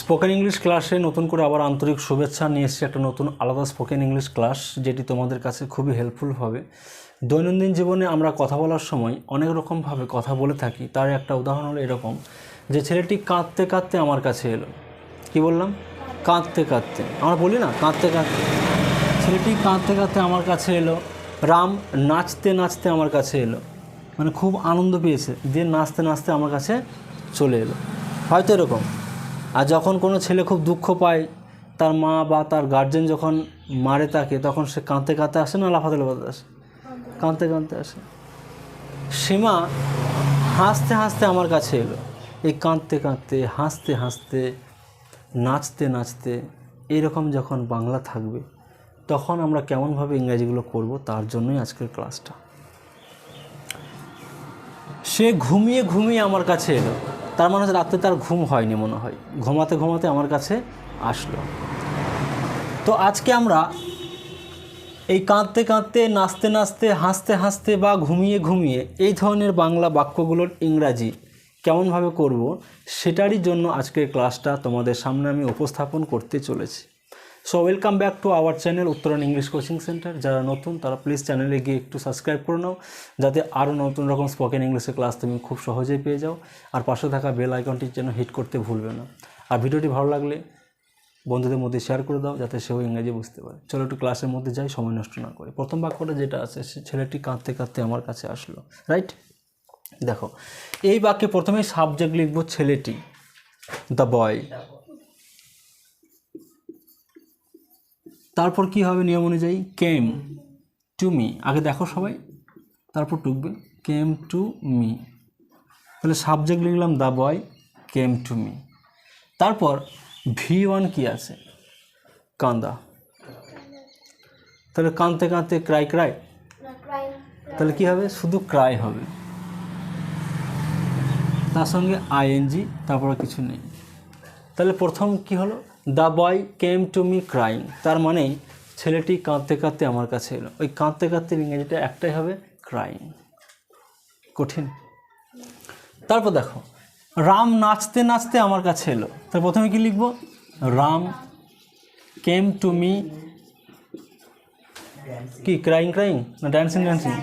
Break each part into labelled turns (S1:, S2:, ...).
S1: Spoken English ক্লাসে নতুন করে আবার আন্তরিক শুভেচ্ছা নিয়ে এসেছি একটা নতুন আলাদা স্পোকেন ইংলিশ ক্লাস যেটি তোমাদের কাছে খুবই হেল্পফুল হবে। দৈনন্দিন জীবনে আমরা কথা বলার সময় অনেক রকমভাবে কথা বলে থাকি। তার একটা উদাহরণ হলো এরকম, যে ছেলেটি কাঁদতে কাঁদতে আমার কাছে এলো। কি বললাম? কাঁদতে কাঁদতে। আমরা বলি না, কাঁদতে কাঁদতে। ছেলেটি কাঁদতে কাঁদতে আমার কাছে এলো। রাম নাচতে নাচতে আমার কাছে এলো। মানে খুব আনন্দ পেয়েছে। দিয়ে নাচতে নাচতে আমার কাছে চলে এলো। হয়তো এরকম। আর যখন কোনো ছেলে খুব দুঃখ পায়, তার মা বা তার গার্জেন যখন মারে তাকে, তখন সে কাঁদতে কাঁদতে আসে না লাফাতে লাফাতে আসে? কাঁদতে কাঁদতে আসে। সীমা হাসতে হাসতে আমার কাছে এলো। এই কাঁদতে কাঁদতে, হাসতে হাসতে, নাচতে নাচতে, এরকম যখন বাংলা থাকবে, তখন আমরা কেমনভাবে ইংরাজিগুলো করব তার জন্যই আজকের ক্লাসটা সে ঘুমিয়ে ঘুমিয়ে আমার কাছে এলো। তার মানে হচ্ছে রাত্রে তার ঘুম হয়নি মনে হয়। ঘুমাতে ঘুমাতে আমার কাছে আসলো। তো আজকে আমরা এই কাঁদতে কাঁদতে, নাচতে নাচতে, হাসতে হাসতে বা ঘুমিয়ে ঘুমিয়ে এই ধরনের বাংলা বাক্যগুলোর ইংরাজি কেমনভাবে করব, সেটারই জন্য আজকের ক্লাসটা তোমাদের সামনে আমি উপস্থাপন করতে চলেছি। So welcome back to our channel Uttaran English coaching centre যারা নতুন, তারা প্লিজ চ্যানেলে গিয়ে একটু সাবস্ক্রাইব করে নাও, যাতে আরও নতুন রকম স্পোকেন ইংলিশের ক্লাস তুমি খুব সহজেই পেয়ে যাও। আর পাশে থাকা বেল আইকনটির যেন হিট করতে ভুলবে না। আর ভিডিওটি ভালো লাগলে বন্ধুদের মধ্যে শেয়ার করে দাও, যাতে সেও ইংরেজি বুঝতে পারে। চলো একটু ক্লাসের মধ্যে যাই, সময় নষ্ট না করে। প্রথম বাক্যটা যেটা আছে, সে ছেলেটি কাঁদতে কাঁদতে আমার কাছে আসলো। রাইট দেখো, এই বাক্যে প্রথমেই সাবজেক্ট লিখব ছেলেটি দ্য বয় তারপর কি হবে নিয়ম অনুযায়ী? কেম টু মি আগে দেখো সবাই, তারপর টুকবে। কেম টু মি তাহলে সাবজেক্ট লিখলাম the boy came to me তারপর ভি ওয়ান কী আছে? কান্দা। তাহলে কাঁদতে কাঁদতে ক্রাই ক্রাই তাহলে কি হবে? শুধু ক্রাই হবে। তার সঙ্গে আইএনজি তারপরে কিছু নেই। তাহলে প্রথম কি হলো? The boy came to me crying তার মানে ছেলেটি কাঁদতে কাঁদতে আমার কাছে এলো। ওই কাঁদতে কাঁদতে ইংরেজিটা একটাই হবে ক্রাইং কঠিন। তারপর দেখো, রাম নাচতে নাচতে আমার কাছে এলো। তার প্রথমে কি লিখব? রাম কেম টু মি কি ক্রাইং ক্রাইং না dancing dancing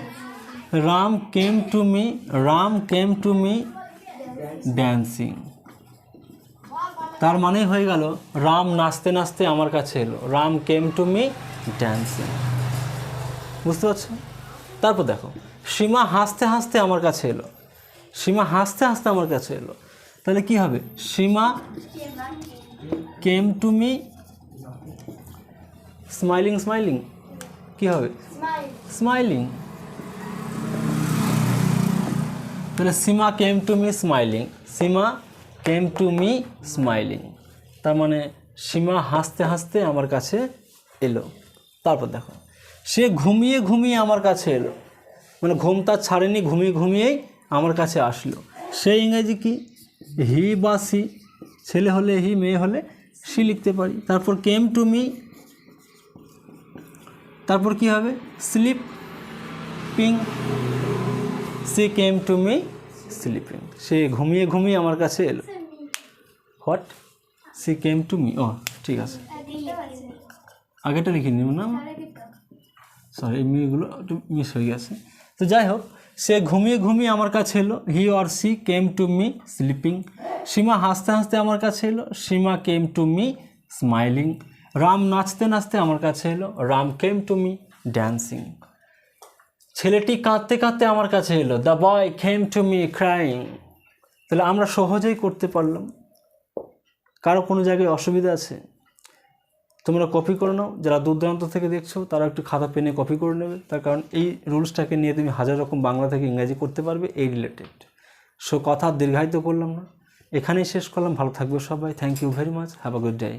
S1: Ram came to me Ram came to me dancing তার মানে হয়ে গেল, রাম নাচতে নাচতে আমার কাছে এলো। Ram came to me dancing বুঝতে পারছ? তারপর দেখো, সীমা হাসতে হাসতে আমার কাছে এলো। সীমা হাসতে হাসতে আমার কাছে এলো। তাহলে কি হবে? Seema came to me smiling smiling কি হবে? স্মাইলিং তাহলে Seema came to me smiling Seema came to me smiling তার মানে সীমা হাসতে হাসতে আমার কাছে এলো। তারপর দেখো, সে ঘুমিয়ে ঘুমিয়ে আমার কাছে এলো। মানে ঘুম তার ছাড়েনি, ঘুমিয়ে ঘুমিয়েই আমার কাছে আসলো। সেই ইংরেজি কি? হি বা সি। ছেলে হলে হি, মেয়ে হলে সি লিখতে পারি। তারপর কেম টু মি তারপর কি হবে? Sleeping she came to me sleeping সে ঘুমিয়ে ঘুমিয়ে আমার কাছে এলো। What she came to me ও ঠিক আছে। আগেটা লিখে নিব না সরি এই মিগুলো একটু মিস হয়ে গেছে। তো যাই হোক, সে ঘুমিয়ে ঘুমিয়ে আমার কাছে এলো। He or she came to me sleeping Seema হাসতে হাসতে আমার কাছে এলো। Seema came to me smiling Ram নাচতে নাচতে আমার কাছে এলো। Ram came to me dancing ছেলেটি কাঁদতে কাঁদতে আমার কাছে এলো। The boy came to me crying তাহলে আমরা সহজেই করতে পারলাম। কারও কোনো জায়গায় অসুবিধা আছে, তোমরা কপি করে নাও। যারা দূর দূরান্ত থেকে দেখছ, তারা একটু খাতা পেনে কপি করে নেবে। তার কারণ এই রুলসটাকে নিয়ে তুমি হাজার রকম বাংলা থেকে ইংরাজি করতে পারবে, এই রিলেটেড সো কথা দীর্ঘায়িত করলাম না। এখানেই শেষ করলাম। ভালো থাকবে সবাই। Thank you very much have a good day